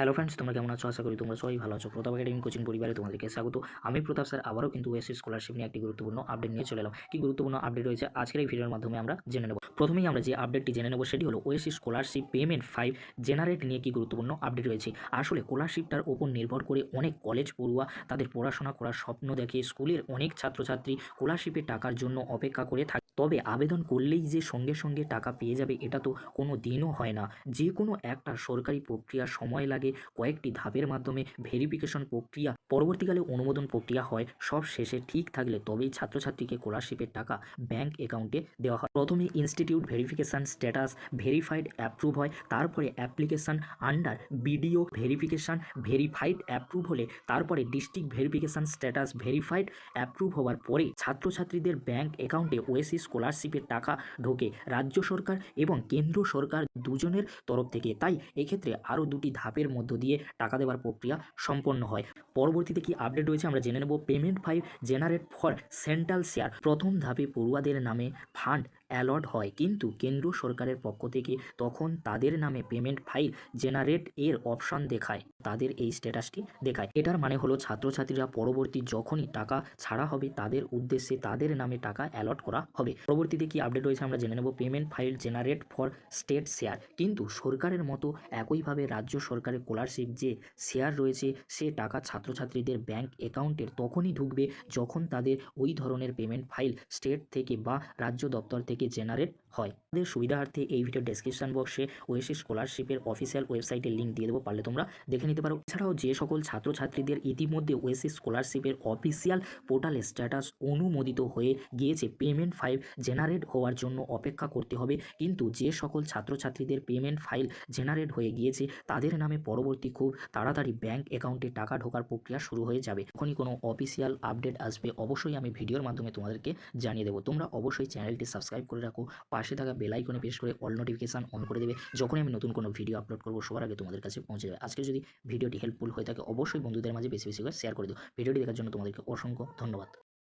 Hello friends তোমরা কেমন আছো? আশা করি তোমরা সবাই ভালো আছো। প্রতাপ একাডেমি কোচিং পরিবারে তোমাদেরকে স্বাগত। আমি প্রতাপ স্যার, আবারও কিন্তু ওএসসি স্কলারশিপ নিয়ে একটি গুরুত্বপূর্ণ আপডেট নিয়ে চলে এলাম। কি গুরুত্বপূর্ণ আপডেট রয়েছে? আজকের এই ভিডিওর মাধ্যমে আমরা জেনে নেব। প্রথমেই আমরা যে আপডেটটি জেনে নেব, সেটি হলো OSC scholarship payment five generate নিয়ে কি গুরুত্বপূর্ণ আপডেট রয়েছে? আসলে স্কলারশিপটার ওপর নির্ভর করে অনেক কলেজ পড়ুয়া তাদের পড়াশোনা করার স্বপ্ন দেখে, স্কুলের অনেক ছাত্রছাত্রী স্কলারশিপের টাকার জন্য অপেক্ষা করে থাকে। তবে আবেদন করলেই যে সঙ্গে সঙ্গে টাকা পেয়ে যাবে, এটা তো কোনো দিনও হয় না। যে কোনো একটা সরকারি প্রক্রিয়া সময় লাগে, কয়েকটি ধাপের মাধ্যমে ভেরিফিকেশন প্রক্রিয়া, পরবর্তীকালে অনুমোদন প্রক্রিয়া হয়, সব শেষে ঠিক থাকলে তবেই ছাত্রছাত্রীকে স্কলারশিপের টাকা ব্যাংক অ্যাকাউন্টে দেওয়া হয়। প্রথমে institute verification status verified approve হয়, তারপরে application under BDO verification verified approve হলে তারপরে district verification status verified approve হওয়ার পরে ছাত্রছাত্রীদের ব্যাংক অ্যাকাউন্টে ওএসি স্কলারশিপের টাকা ঢোকে রাজ্য সরকার এবং কেন্দ্র সরকার দুজনের তরফ থেকে। তাই এক্ষেত্রে আরও দুটি ধাপের মধ্য দিয়ে টাকা দেওয়ার প্রক্রিয়া সম্পন্ন হয়। পরবর্তীতে কি আপডেট রয়েছে আমরা জেনে নেব। Payment five generate for central share প্রথম ধাপে পড়ুয়াদের নামে ফান্ড অ্যালট হয়। কিন্তু কেন্দ্র সরকারের পক্ষ থেকে তখন তাদের নামে পেমেন্ট ফাইল জেনারেট এর অপশান দেখায়। তাদের এই স্ট্যাটাসটি দেখায়। এটার মানে হলো ছাত্রছাত্রীরা পরবর্তী যখনই টাকা ছাড়া হবে, তাদের উদ্দেশ্যে তাদের নামে টাকা অ্যালট করা হবে। পরবর্তীতে কি আপডেট রয়েছে আমরা জেনে নেব। Payment file generate for state share. কিন্তু সরকারের মতো একইভাবে রাজ্য সরকারের স্কলারশিপ যে শেয়ার রয়েছে, সে টাকা ছাত্রছাত্রীদের ব্যাংক অ্যাকাউন্টের তখনই ঢুকবে যখন তাদের ওই ধরনের পেমেন্ট ফাইল স্টেট থেকে বা রাজ্য দপ্তর থেকে জেনারেট হয়। তাদের সুবিধার্থে এই ভিডিও ডেসক্রিপশন বক্সে ওয়েসি স্কলারশিপের অফিসিয়াল ওয়েবসাইটের লিঙ্ক দিয়ে দেবো, পারলে তোমরা দেখে নিতে পারো। এছাড়াও যে সকল ছাত্রছাত্রীদের ইতিমধ্যে ওয়েসি স্কলারশিপের অফিসিয়াল পোর্টালে স্ট্যাটাস অনুমোদিত হয়ে গিয়েছে পেমেন্ট ফাইল জেনারেট হওয়ার জন্য অপেক্ষা করতে হবে। কিন্তু যে সকল ছাত্রছাত্রীদের পেমেন্ট ফাইল জেনারেট হয়ে গিয়েছে, তাদের নামে পরবর্তী খুব তাড়াতাড়ি ব্যাংক অ্যাকাউন্টে টাকা ঢোকার প্রক্রিয়া শুরু হয়ে যাবে। যখনই কোনো অফিসিয়াল আপডেট আসবে, অবশ্যই আমি ভিডিওর মাধ্যমে তোমাদেরকে জানিয়ে দেবো। তোমরা অবশ্যই চ্যানেলটি সাবস্ক্রাইব করে রাখো। পাশে থাকা বেল আইকনে প্রেস করে অল নোটিফিকেশান অন করে দেবে। যখনই আমি নতুন কোনো ভিডিও আপলোড করব, সবার আগে তোমাদের কাছে পৌঁছে যাবে। আজকে যদি ভিডিওটি হেল্পফুল হয়ে থাকে, অবশ্যই বন্ধুদের মাঝে বেশি বেশি করে শেয়ার করে দিও। ভিডিওটি দেখার জন্য তোমাদেরকে অসংখ্য ধন্যবাদ।